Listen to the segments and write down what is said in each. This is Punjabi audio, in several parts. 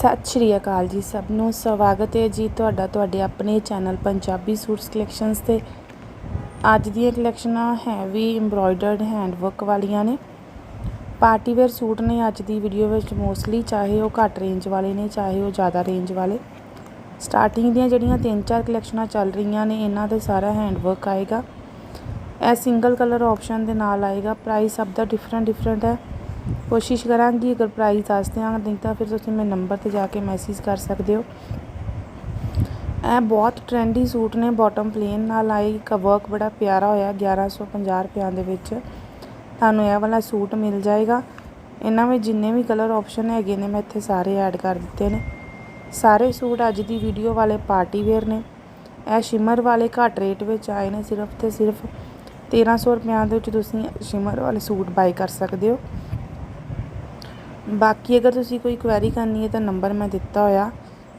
ਸਤਿ ਸ਼੍ਰੀ ਅਕਾਲ ਜੀ ਸਭ ਨੂੰ। ਸਵਾਗਤ ਹੈ ਜੀ ਤੁਹਾਡਾ, ਤੁਹਾਡੇ ਆਪਣੇ ਚੈਨਲ ਪੰਜਾਬੀ ਸੂਟਸ ਕਲੈਕਸ਼ਨਸ ਤੇ। ਅੱਜ ਦੀਆਂ ਕਲੈਕਸ਼ਨਾਂ ਹੈਵੀ ਐਮਬ੍ਰੋਇਡਰਡ ਹੈਂਡਵਰਕ ਵਾਲੀਆਂ ਨੇ। ਪਾਰਟੀ ਵੇਅਰ ਸੂਟ ਨੇ ਅੱਜ ਦੀ ਵੀਡੀਓ ਵਿੱਚ ਮੋਸਟਲੀ ਚਾਹੇ ਉਹ ਘੱਟ ਰੇਂਜ ਵਾਲੇ ਨੇ, ਚਾਹੇ ਉਹ ਜ਼ਿਆਦਾ ਰੇਂਜ ਵਾਲੇ। ਸਟਾਰਟਿੰਗ ਦੀਆਂ ਜਿਹੜੀਆਂ ਤਿੰਨ ਚਾਰ ਕਲੈਕਸ਼ਨਾਂ ਚੱਲ ਰਹੀਆਂ ਨੇ, ਇਹਨਾਂ ਤੇ ਸਾਰਾ ਹੈਂਡਵਰਕ ਆਏਗਾ। ਇਹ ਸਿੰਗਲ ਕਲਰ ਆਪਸ਼ਨ ਦੇ ਨਾਲ ਆਏਗਾ। ਪ੍ਰਾਈਸ ਸਭ ਦਾ ਡਿਫਰੈਂਟ ਡਿਫਰੈਂਟ ਹੈ। ਕੋਸ਼ਿਸ਼ ਕਰਾਂਗੀ, ਅਗਰ ਪ੍ਰਾਈਸ ਦੱਸ ਦਿਆਂ ਨਹੀਂ ਤਾਂ ਫਿਰ ਤੁਸੀਂ ਮੇਰੇ ਨੰਬਰ ਤੇ ਜਾ ਕੇ ਮੈਸੇਜ ਕਰ ਸਕਦੇ ਹੋ। ਇਹ ਬਹੁਤ ਟ੍ਰੈਂਡੀ ਸੂਟ ਨੇ ਬਾਟਮ ਪਲੇਨ ਨਾਲ ਆਈ ਇੱਕ ਵਰਕ ਬੜਾ ਪਿਆਰਾ ਹੋਇਆ 1150 ਰੁਪਿਆਂ ਦੇ ਵਿੱਚ। ਤੁਹਾਨੂੰ ਇਹ ਵਾਲਾ ਸੂਟ ਮਿਲ ਜਾਏਗਾ। ਇਹਨਾਂ ਵਿੱਚ ਜਿੰਨੇ ਵੀ ਕਲਰ ਆਪਸ਼ਨ ਹੈਗੇ ਨੇ, ਮੈਂ ਇੱਥੇ ਸਾਰੇ ਐਡ ਕਰ ਦਿੱਤੇ ਨੇ। ਸਾਰੇ ਸੂਟ ਅੱਜ ਦੀ ਵੀਡੀਓ ਵਾਲੇ ਪਾਰਟੀ ਵੇਅਰ ਨੇ। ਇਹ ਸ਼ਿਮਰ ਵਾਲੇ ਘੱਟ ਰੇਟ ਵਿੱਚ ਆਏ ਨੇ, ਸਿਰਫ ਤੇ ਸਿਰਫ 1300 ਰੁਪਿਆਂ ਦੇ ਵਿੱਚ ਤੁਸੀਂ ਸ਼ਿਮਰ ਵਾਲੇ ਸੂਟ ਬਾਈ ਕਰ ਸਕਦੇ ਹੋ। ਬਾਕੀ ਅਗਰ ਤੁਸੀਂ ਕੋਈ ਕੁਐਰੀ ਕਰਨੀ ਹੈ ਤਾਂ ਨੰਬਰ ਮੈਂ ਦਿੱਤਾ ਹੋਇਆ।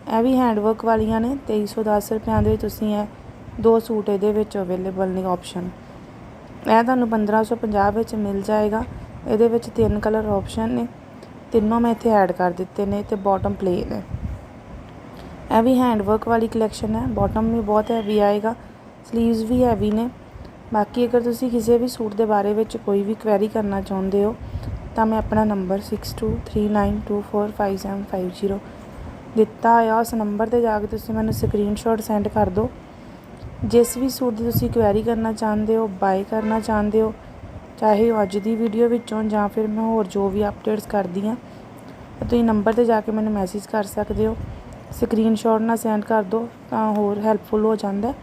ਇਹ ਵੀ ਹੈਂਡਵਰਕ ਵਾਲੀਆਂ ਨੇ 2310 ਰੁਪਿਆਂ ਦੇ ਤੁਸੀਂ ਇਹ ਦੋ ਸੂਟ ਇਹਦੇ ਵਿੱਚ ਅਵੇਲੇਬਲ ਨੇ ਆਪਸ਼ਨ ਇਹ ਤੁਹਾਨੂੰ 1550 ਵਿੱਚ ਮਿਲ ਜਾਏਗਾ। ਇਹਦੇ ਵਿੱਚ ਤਿੰਨ ਕਲਰ ਆਪਸ਼ਨ ਨੇ। ਤਿੰਨੋਂ ਮੈਂ ਇੱਥੇ ਐਡ ਕਰ ਦਿੱਤੇ ਨੇ ਤੇ ਬਾਟਮ ਪਲੇਨ ਹੈ। ਇਹ ਵੀ ਹੈਂਡਵਰਕ ਵਾਲੀ ਕਲੈਕਸ਼ਨ ਹੈ। ਬਾਟਮ ਵੀ ਬਹੁਤ ਹੈਵੀ ਆਏਗਾ। ਸਲੀਵਸ ਵੀ ਹੈਵੀ ਨੇ। ਬਾਕੀ ਅਗਰ ਤੁਸੀਂ ਕਿਸੇ ਵੀ ਸੂਟ ਦੇ ਬਾਰੇ ਵਿੱਚ ਕੋਈ ਵੀ ਕੁਐਰੀ ਕਰਨਾ ਚਾਹੁੰਦੇ ਹੋ ਤਾਂ ਮੈਂ ਆਪਣਾ ਨੰਬਰ 6239245750 ਦਿੱਤਾ ਆ। ਉਸ ਨੰਬਰ ਤੇ ਜਾ ਕੇ ਤੁਸੀਂ ਮੈਨੂੰ ਸਕਰੀਨਸ਼ਾਟ ਸੈਂਡ ਕਰ ਦਿਓ। ਜਿਸ ਵੀ ਸੂਟ ਦੀ ਤੁਸੀਂ ਕੁਐਰੀ ਕਰਨਾ ਚਾਹੁੰਦੇ ਹੋ ਬਾਏ ਕਰਨਾ ਚਾਹੁੰਦੇ ਹੋ, ਚਾਹੇ ਉਹ ਅੱਜ ਦੀ ਵੀਡੀਓ ਵਿੱਚੋਂ ਜਾਂ ਫਿਰ ਮੈਂ ਹੋਰ ਜੋ ਵੀ ਅਪਡੇਟਸ ਕਰਦੀ ਆ ਤੁਸੀਂ ਨੰਬਰ ਤੇ ਜਾ ਕੇ ਮੈਨੂੰ ਮੈਸੇਜ ਕਰ ਸਕਦੇ ਹੋ। ਸਕਰੀਨਸ਼ਾਟ ਨਾਲ ਸੈਂਡ ਕਰ ਦਿਓ ਤਾਂ ਹੋਰ ਹੈਲਪਫੁਲ ਹੋ ਜਾਂਦਾ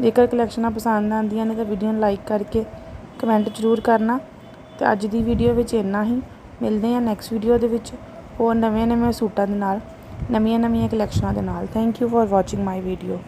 ਜੇਕਰ ਕਲੈਕਸ਼ਨਾਂ ਪਸੰਦ ਆਉਂਦੀਆਂ ਨੇ ਤਾਂ ਵੀਡੀਓ ਨੂੰ ਲਾਈਕ ਕਰਕੇ ਕਮੈਂਟ ਜ਼ਰੂਰ ਕਰਨਾ। ਤੇ ਅੱਜ ਦੀ ਵੀਡੀਓ ਵਿੱਚ ਇੰਨਾ ਹੀ। ਮਿਲਦੇ ਹਾਂ ਨੈਕਸਟ ਵੀਡੀਓ ਦੇ ਵਿੱਚ। ਹੋਰ ਨਵੇਂ ਨਵੇਂ ਸੂਟਾਂ ਦੇ ਨਾਲ ਨਵੀਆਂ ਨਵੀਆਂ ਕਲੈਕਸ਼ਨਾਂ ਦੇ ਨਾਲ। Thank you for watching my video